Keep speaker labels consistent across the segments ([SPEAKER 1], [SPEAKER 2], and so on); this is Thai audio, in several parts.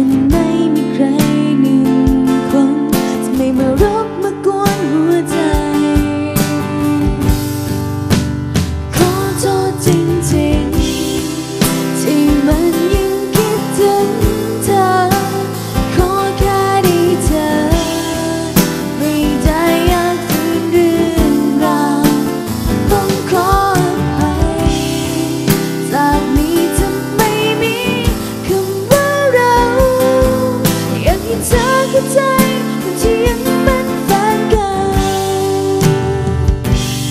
[SPEAKER 1] and ใจคนที่ยังเป็นแฟนเก่า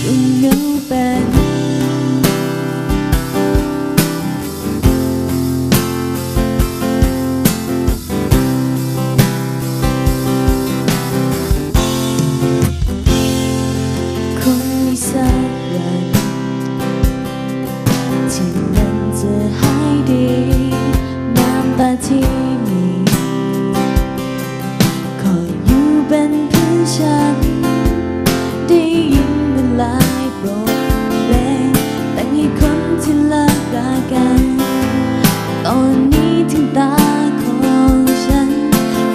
[SPEAKER 1] ก็เหาเปคงมีสักวันที่มันจะหาดีน้ำตาที่ นนี้ถึงตาของฉัน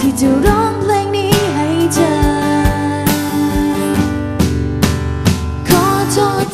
[SPEAKER 1] ที่จะร้องเพลงนี้ให้เธอ ขอโทษ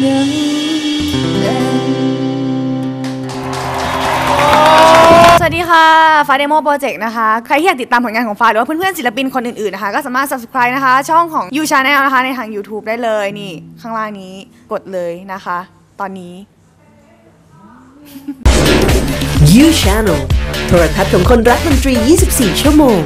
[SPEAKER 2] สวัสดีค่ะฟ้าเดโมโปรเจกต์นะคะ ใครที่อยากติดตามผลงานของฟ้าหรือว่าเพื่อนๆศิลปินคนอื่นๆนะคะ ก็สามารถ subscribe นะคะ ช่องของ You Channel นะคะ ในทาง YouTube ได้เลยนี่ข้างล่างนี้กดเลยนะคะ ตอนนี้
[SPEAKER 3] You Channel โทรทัศน์ของคนรักดนตรี 24 ชั่วโมง